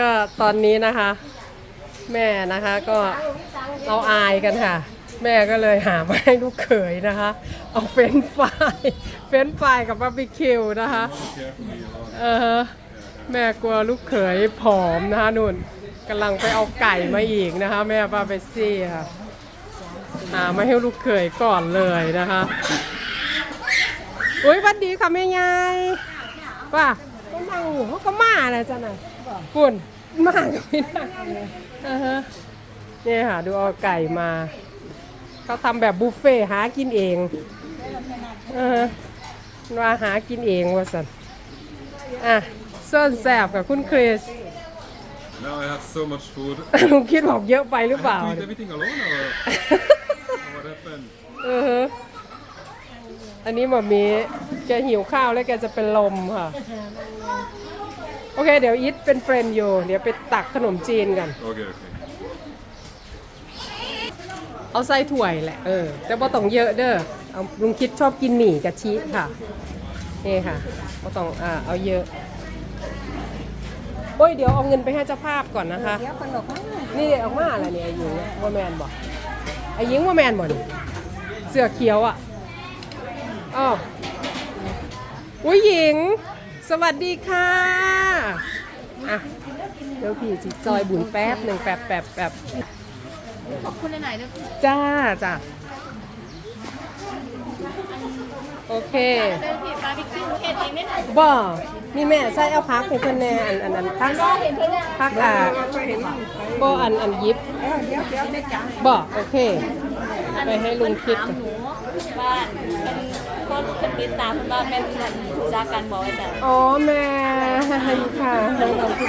ก็ตอนนี้นะคะ แม่นะคะก็เอาอายกันค่ะ แม่ก็เลยหามาให้ลูกเขยนะคะ เอาเฟรนช์ฟรายเฟรนช์ฟรายกับบาร์บีคิวนะคะเออแม่กลัวลูกเขยผอมนะคะนุ่นกำลังไปเอาไก่มาอีกนะคะ แม่ป้าเบซี่ค่ะหามาให้ลูกเขยก่อนเลยนะคะอุ้ยวันดีค่ะแม่ยายป้าก็นั่งอยู่เขาก็มาแล้วจ้ะน่ะ คุณมาก็ไม่ได้อ่าฮะเนี่ยค่ะ ดูเอาไก่มาเขาทำแบบบุฟเฟ่ต์หากินเองเออว่าหากินเองว่าสันอะส้นแสบกับคุณคริส Now I have so much food. ลุงคิดบอกเยอะไปหรือเป I ล่า have to eat everything alone or what happened? เออฮะอันนี้หมอมีแกหิวข้าวแล้วแกจะเป็นลมค่ะ โอเค เดี๋ยวอีทเป็นเฟรนด์อยู่ เดี๋ยวไปตักขนมจีนกัน Okay, okay. เอาใส่ถ้วยแหละ เออ แต่บ่ต้องเยอะเด้อเอาลุงคิดชอบกินหมี่กะทิค่ะ นี่ค่ะบ่ต้องอ่าเอาเยอะ โอ้ย เดี๋ยวเอาเงินไปให้เจ้าภาพก่อนนะคะ เดี๋ยวคนบอกว่านี่ออกมาอะไรเนี่ยไอ้หญิงอะว่าแมนบอกไอ้หญิงว่าแมนบ่นี่เสื้อเขียวอะอ้าวอุ้ยหญิง สวัสดีค่ะ อะเดี๋ยวพี่จิจอยบุญแป๊บหนึ่งแป๊บแป๊บแป๊บขอบคุณหลายๆด้วยจ้าจ้าโอเคเดินผิดบาร์บีคิวเฮ็ดเองได้ไหมบ่นี่แม่ใส่เอาพักให้เพิ่นแน่อันอันอันพักเห็นเพื่อนพักอ่าบ่อันอันยิบเดี๋ยวเดี๋ยวได้จังบ่โอเค ไปให้ลุงคิดถามหนูว่าเป็น คนเป็นติดตามว่าเป็นคนจากการบอกไว้แต่อ๋อแม่ค่ะ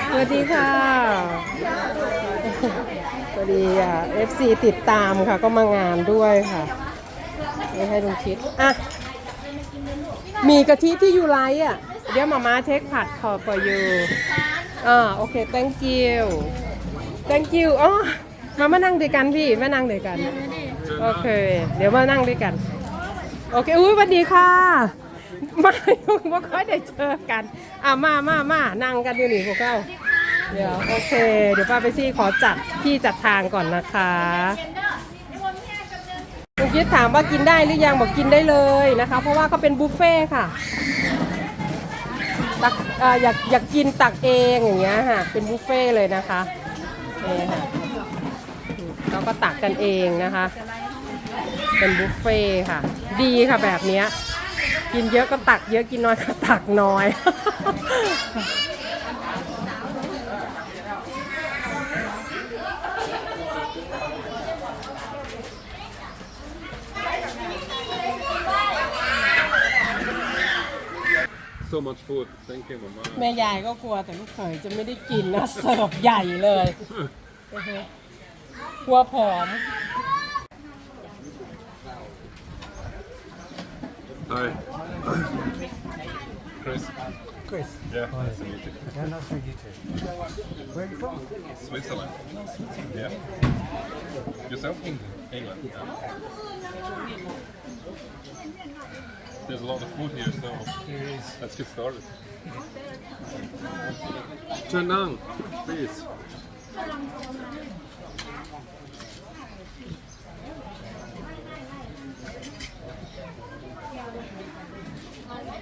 สวัสดีค่ะสวัสดีอะ FC ติดตามค่ะ ก็มางานด้วยค่ะไม่ให้ลุงคิดอะมีกะทิที่ยูไลอะ เดี๋ยวมาม่าเทคผัดขอ for you อ่าโอเค thank you thank you อ๋อมามานั่งด้วยกันพี่มานั่งด้วยกัน โอเค เดี๋ยวมานั่งด้วยกัน โอเค อุ้ยสวัสดีค่ะไม่ไม่ค่อยได้เจอกัน อะมามามานั่งกันอยู่นี่พวกเราเดี๋ยวโอเค เดี๋ยวป้าไปซี่ขอจัดที่จัดทางก่อนนะคะคุณคิดถามว่ากินได้หรือยังบอกกินได้เลยนะคะ เพราะว่าเขาเป็นบุฟเฟ่ต์ค่ะตักอ่ออยากอยากกินตักเองอย่างเงี้ยค่ะ เป็นบุฟเฟ่ต์เลยนะคะนี่ค่ะเราก็ตักกันเองนะคะ เป็นบุฟเฟ่ต์ค่ะ ดีค่ะแบบเนี้ยกินเยอะก็ตักเยอะกินน้อยก็ตักน้อย So much food. Thank you, Mama. แม่ยายก็กลัวแต่ลูกเขยจะไม่ได้กินนะเสิร์ฟใหญ่เลยกลัวผอม Hi. Chris. Chris. Yeah, nice to meet you. Yeah, nice to meet you too. Where are you from? Switzerland. Yeah. Yourself? England. England. Yeah. There's a lot of food here, so Here is. let's get started. Chanang, please.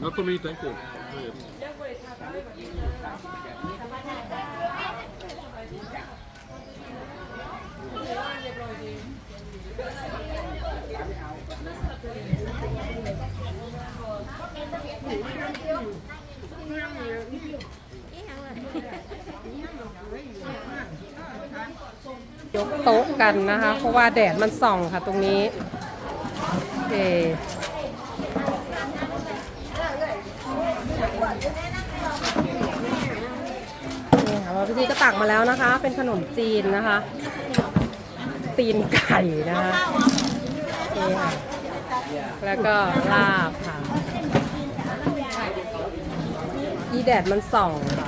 Not for me, thank you. โต๊ะกันนะคะ เพราะว่าแดดมันส่องค่ะตรงนี้โอเคนี่ค่ะพี่ทีก็ตักมาแล้วนะคะ เป็นขนมจีนนะคะ ตีนไก่นะคะนี่ค่ะแล้วก็ลาบค่ะอีแดดมันส่องค่ะ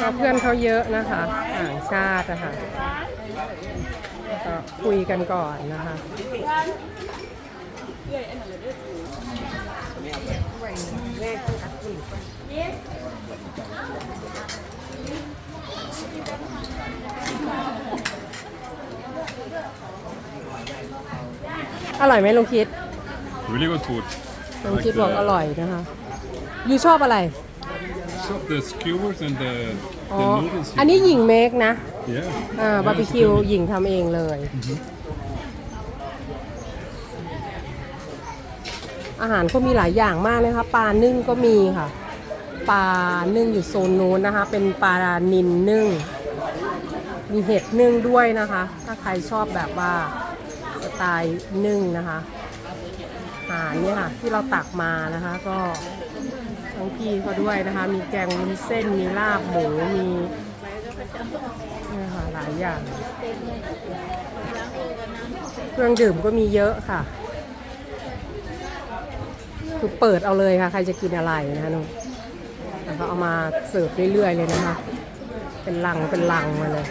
ก็เพื่อนเขาเยอะนะคะต่างชาตินะคะก็คุยกันก่อนนะคะ อร่อยไหมลุงคิด Really good food. ลุงคิดบอกอร่อยนะคะยูชอบอะไร So the skewers and the, อ๋อ the noodles. อันนี้หญิงเมคนะ Yeah. อ่าบาร์บีคิวหญิงทำเองเลย อาหารก็มีหลายอย่างมากเลยค่ะปลานึ่งก็มีค่ะ ปลานึ่งอยู่โซนนู้นนะคะ เป็นปลานินนึ่ง มีเห็ดนึ่งด้วยนะคะ ถ้าใครชอบแบบว่าส ไตล์นึ่งนะคะอาหารเนี่ยค่ะที่เราตักมานะคะ ก็ทั้งพี่เขาด้วยนะคะ มีแกงวุ้นเส้นมีลาบหมูมีเนี่ยค่ะหลายอย่าง เครื่องดื่มก็มีเยอะค่ะคือเปิดเอาเลยค่ะ ใครจะกินอะไรนะคะนุแล้วก็เอามาเสิร์ฟเรื่อยๆเลยนะคะ เป็นลังเป็นลังมาเลย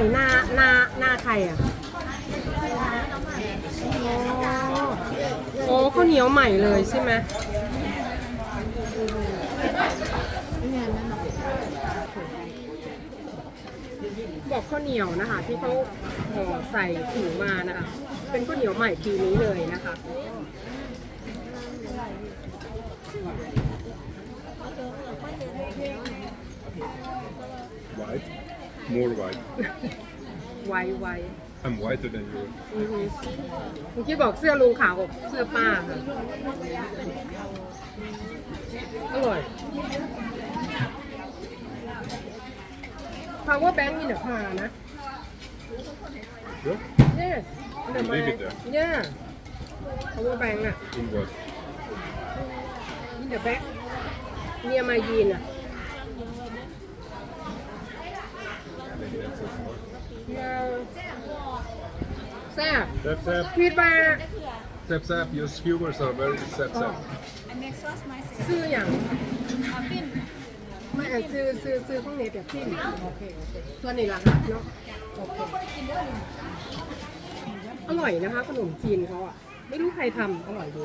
ม่หน้าหน้าหน้าใครอะโอ้ข้าวเหนียวใหม่เลยใช่ไหมบอกข้าวเหนียวนะคะ ที่เขาห่อใส่ถุงมานะคะ เป็นข้าวเหนียวใหม่ปีนี้เลยนะคะ White. More white. ไวไว I'm whiter than you. อือฮึเมื่อกี้บอกเสื้อลุงขาวกับเสื้อป้าค่ะอร่อย power bank in the car นะ Yeah? yes in the Leave it back there. yeah power bank อะ In what? in the back near my jean อะ yeah แซ่บ Sap sap. คิดว่า Sap sap. Your skewers are very sap sap. ซื้ออย่างไม่อะซื้อซื้อซื้อข้างในแบบที่โอเคโอเคส่วนนี้ราคาเนาะโอเคอร่อยนะคะขนมจีนเขาอะ ไม่รู้ใครทำอร่อยดี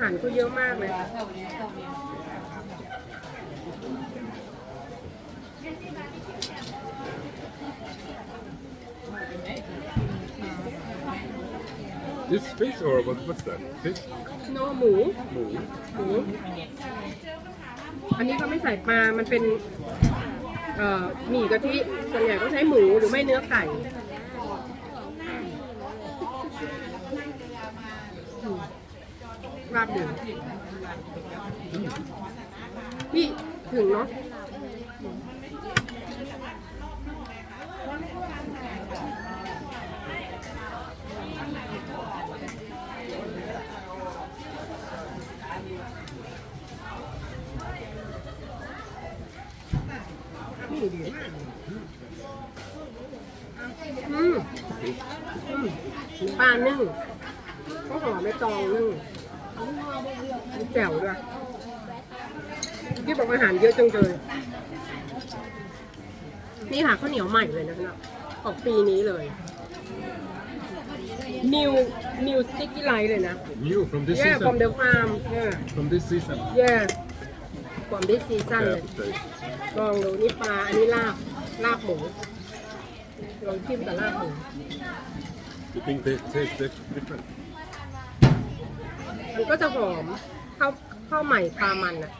หารก็เยอะมากเลยค่ะ This fish or what? What's that? Fish? โนหมู No. หมูอันนี้เขาไม่ใส่ปลา มันเป็น เอ่อหมี่กะทิส่วนใหญ่ก็ใช้หมูหรือไม่เนื้อไก่อืม ราบหนึ่งพี่ถึงเนาะอืมอืมปลานึ่งก็หอมใบตองนึ่ง มีแจ่วด้วยที่บอกอาหารเยอะจังเลยนี่ค่ะข้าวเหนียวใหม่เลยนะคะออกปีนี้เลย new new sticky rice เลยนะ New from this yeah season. from the farm yeah From this season. yeah from this season Yeah, เลย taste. ลองดูนี่ปลาอันนี้ลาบลาบหมูลองชิมกับลาบหมู You think they taste dif- different? มันก็จะหอมข้าวข้าวใหม่ปลามันอะ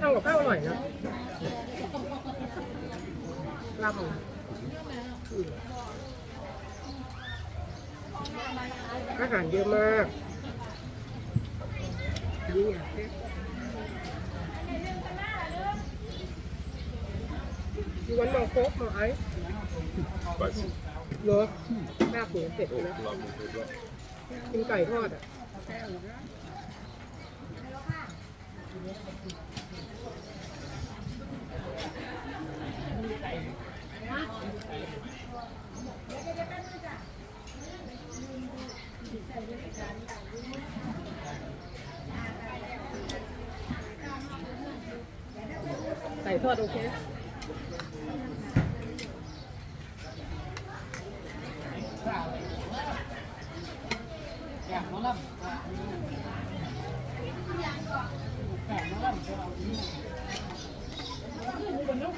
ข้าวกับข้าวอร่อยนะลาบอาหารเยอะมากนี่ไงยูวันมองโคกมาไอ้ หรอลาบหมูเผ็ด Oh, นะ love it. love it. กินไก่ทอดอะไก่ทอดโอเค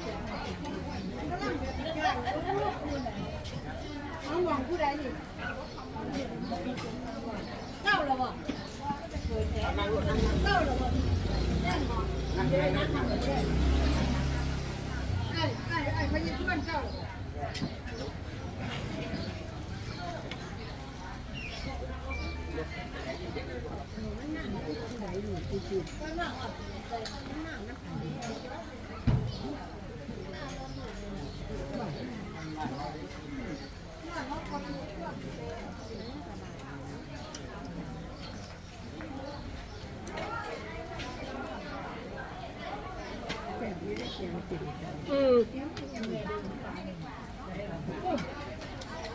อืมอาหารอร่อ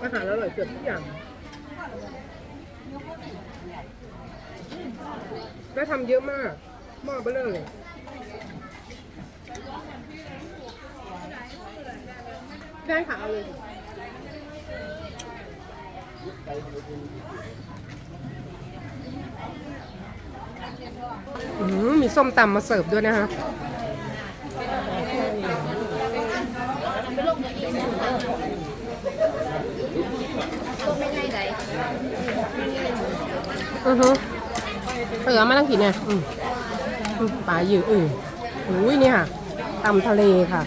อาหารอร่อยเกือบทุกอย่างแล้วทำเยอะมากหม้อเบลเลอเลย ได้ค่ะเอาเลยอืมมีส้มตำมาเสิร์ฟด้วยนะคะอือฮึเออมาตั้งกี่เนี่ยปลาอยู่อืออุ้ยนี่ค่ะตำทะเลค่ะ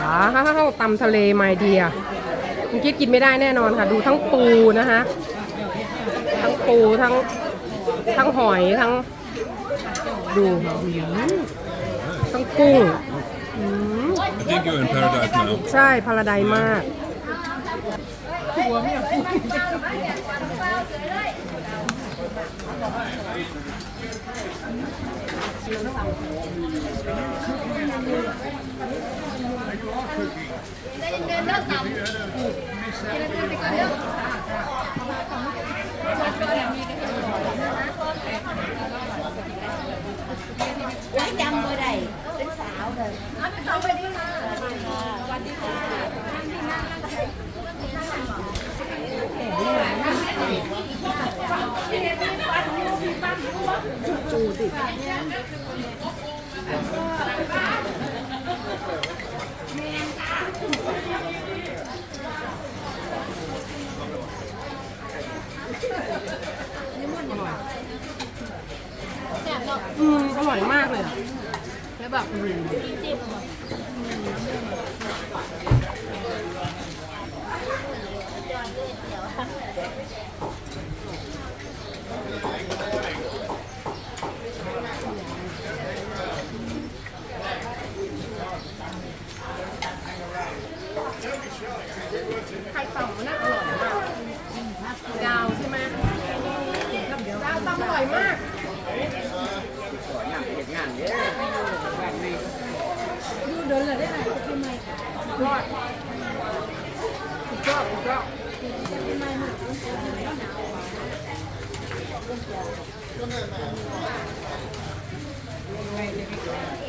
ว้าวตำทะเลไมเดียคุณคิดกินไม่ได้แน่นอนค่ะ ดูทั้งปูนะคะ ทั้งปูทั้งทั้งหอยทั้ง ดูค่ะอืมทั้งกุ้งอืม I think you're in paradise now. ใช่พาราไดมาก ร้านยำบ่ได้เป็นสาวเอืมอร่อยมากเลยอะแล้วแบบ ต่ำมันน่าอร่อยมากดาวใช่ไหมดาวต่ำอร่อยมากเห็นงานเยอะดูเดินเลยได้ไหมทำไมรอดก็ก็ไม่ไม่